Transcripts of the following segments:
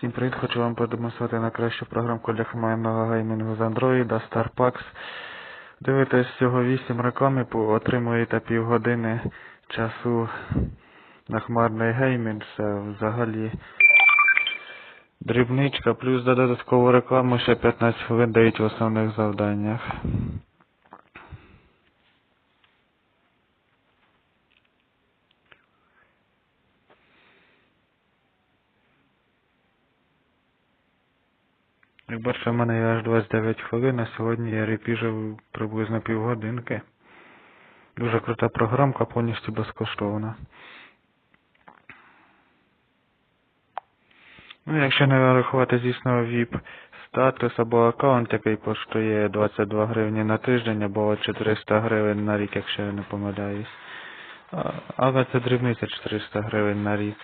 Всім привіт, хочу вам продемонструвати найкращу програмку для хмарного геймінгу з Android StarPax. Дивитесь всього 8 реклами, по- отримуєте півгодини часу на хмарний геймінг. Це взагалі дрібничка, плюс додаткову рекламу ще 15 хвилин дають в основних завданнях. Як бачите, в мене є аж 29 хвилин, а сьогодні я репіжив приблизно півгодинки. Дуже крута програмка, повністю безкоштовна. Ну, якщо не врахувати, звісно, VIP статус або аккаунт, який коштує 22 гривні на тиждень або 400 гривень на рік, якщо я не помиляюсь. Але це дрібниця 400 гривень на рік.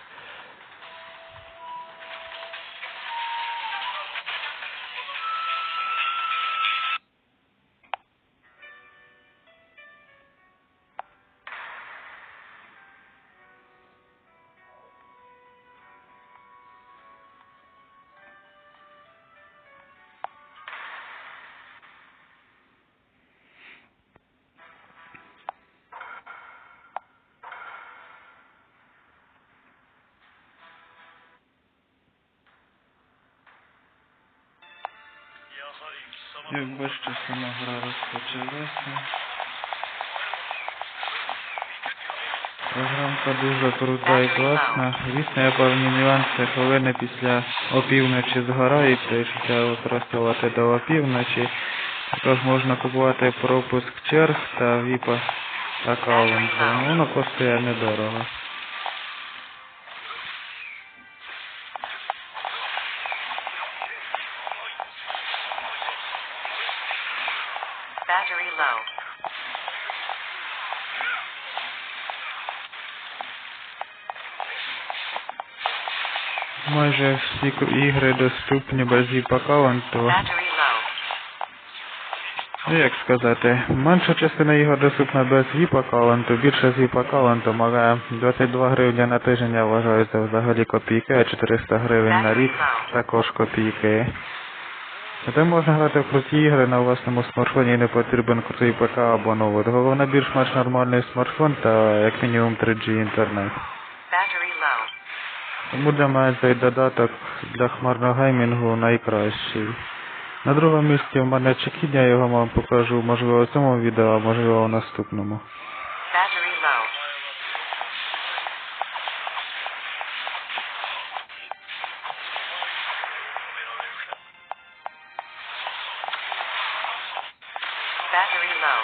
Як бачите, сама гра розпочалася. Програмка дуже крута і класна. Звісно, є певні нюанси, хвилини після опівночі згорають, якщо треба використовувати до опівночі. Також можна купувати пропуск черг та віпа аккаунт. Ну, Воно коштує недорого. Battery low. Майже всі ігри доступні без віп аккаунту. Ну, як сказати, менша частина ігор доступна без VIP аккаунту, більше з VIP аккаунтом, але 22 гривні на тиждень я вважаю це взагалі копійки, а 400 гривень на рік також копійки. Зате можна грати в круті ігри на власному смартфоні і не потрібен крутий ПК або ноут. Головне більш-менш нормальний смартфон та як мінімум 3G інтернет. Тому для мене цей додаток для хмарного геймінгу найкращий. На другому місці в мене чекіння, я його вам покажу, можливо, в цьому відео, а можливо в наступному. Battery low.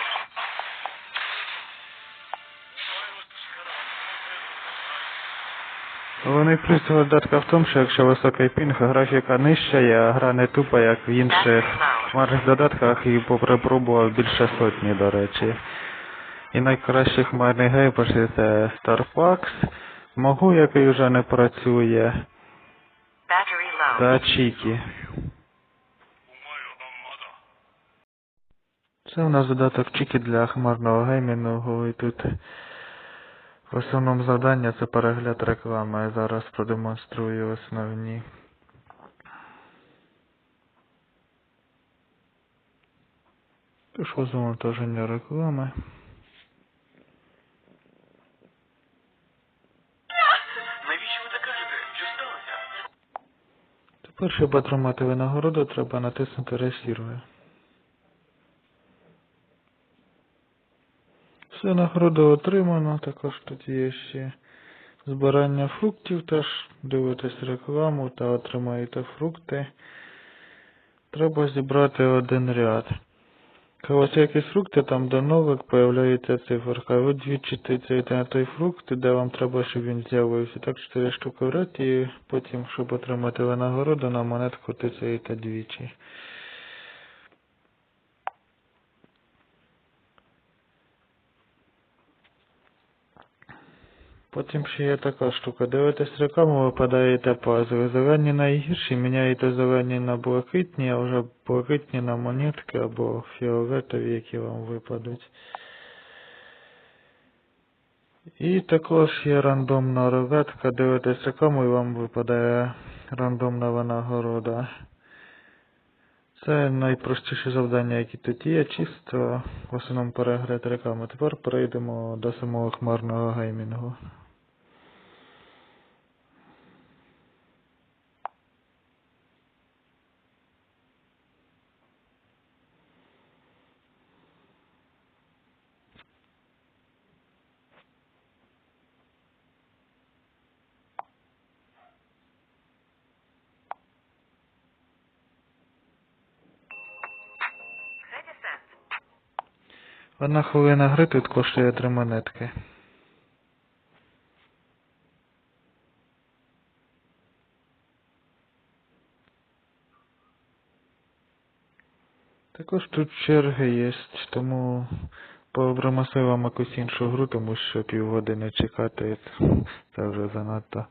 Головний плюс додатка в тому, що якщо високий пінг, графіка нижча, а гра не тупа, як в інших хмарних додатках, і попробував більше сотні, до речі. І найкращий хмарний геймер це StarFax, Могу, який вже не працює, та Чікі. Це у нас додаток Чікі для хмарного геймінгу, і тут в основному завдання це перегляд реклами. Я зараз продемонструю основні. Пішло завантаження реклами. Навіщо ви так кажете? Що сталося? Тепер, щоб отримати винагороду, треба натиснути Ресірви. Все, нагороду отримано, також тут є ще збирання фруктів, теж дивитесь рекламу та отримаєте фрукти. Треба зібрати один ряд. Коли якісь фрукти, там до нових появляється циферка. Ви двічі тицяєте на той фрукт, де вам треба, щоб він з'явився. Так 4 штуки в ряд і потім, щоб отримати винагороду, на монетку тицяєте двічі. Потім ще є така штука. Дивитесь рекламу, випадаєте пазли. Зелені найгірші, міняєте зелені на блакитні, а вже блакитні на монетки або фіолетові, які вам випадуть. І також є рандомна рулетка, дивитесь рекламу і вам випадає рандомна винагорода. Це найпростіші завдання, які тут є, чисто в основному перегляд реклами. Тепер перейдемо до самого хмарного геймінгу. Одна хвилина гри тут коштує 3 монетки. Також тут черги є, тому попросив вам якусь іншу гру, тому що півгодини чекати це вже занадто.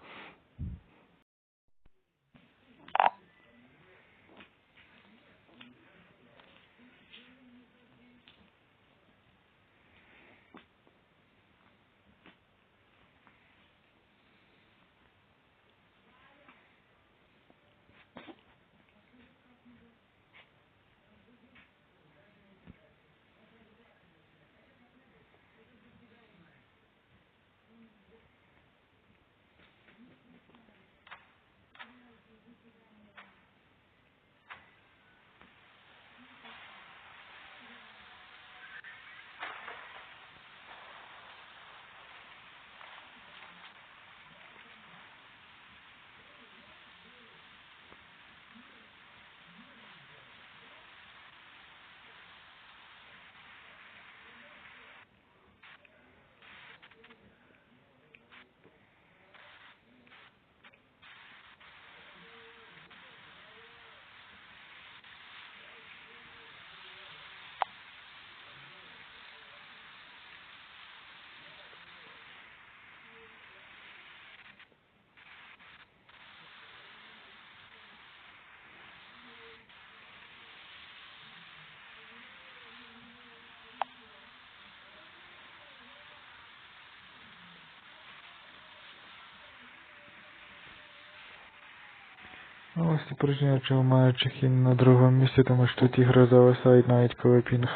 Ну, ось чому маю чехін на другому місці, тому що тут ігри зависають навіть коли пінг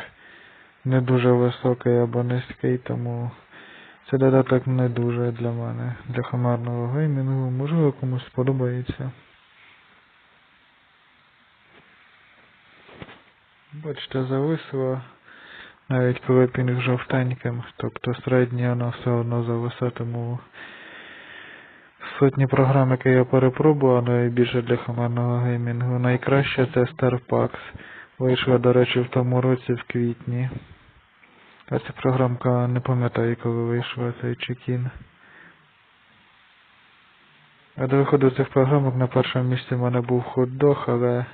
не дуже високий або низький, тому це додаток не дуже для мене, для хмарного геймінгу. Можливо, комусь сподобається. Бачите, зависло, навіть коли пінг жовтеньким, тобто середній вона все одно зависа, тому сотні програм, які я перепробував, найбільше для хмарного геймінгу. Найкраще це StarPax. Вийшла, до речі, в тому році в квітні. А ця програмка не пам'ятаю, коли вийшла цей чекін. А до виходу цих програмок на першому місці в мене був хот-дог, але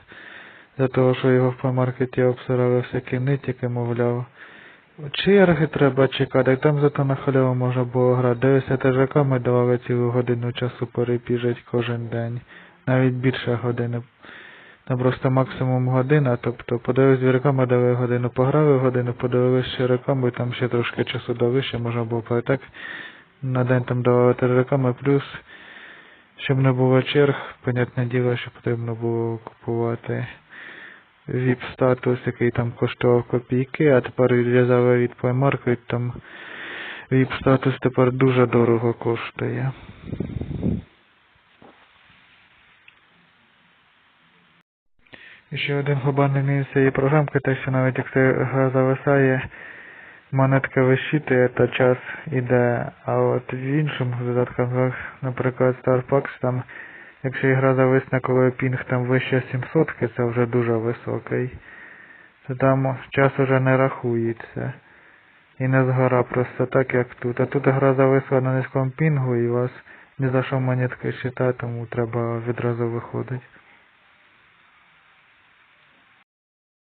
за того, що його в плеймаркеті обсирали всякі нитики, мовляв. Черги треба чекати, як там зато на халяву можна було грати. Дивися, ТЖК ми давали цілу годину часу перепіжать кожен день. Навіть більше години. Там просто максимум година, тобто подивились дві реками, дали годину, пограли годину, подивились ще реками, там ще трошки часу дали, ще можна було так. На день там давали три реками, плюс, щоб не було черг, понятне діло, що потрібно було купувати VIP статус, який там коштував копійки, а тепер відв'язали від Play Market, там VIP статус тепер дуже дорого коштує. І ще один глобальний мінус цієї програмки, те, що навіть якщо гра зависає, монетка висчитує, то час іде. А от в інших додатках, наприклад, StarPax, там, якщо ігра зависне, коли пінг там вище 700, це вже дуже високий, то там час уже не рахується. І не згора просто так, як тут. А тут гра зависла на низькому пінгу і у вас ні за що монетки читати, тому треба відразу виходить.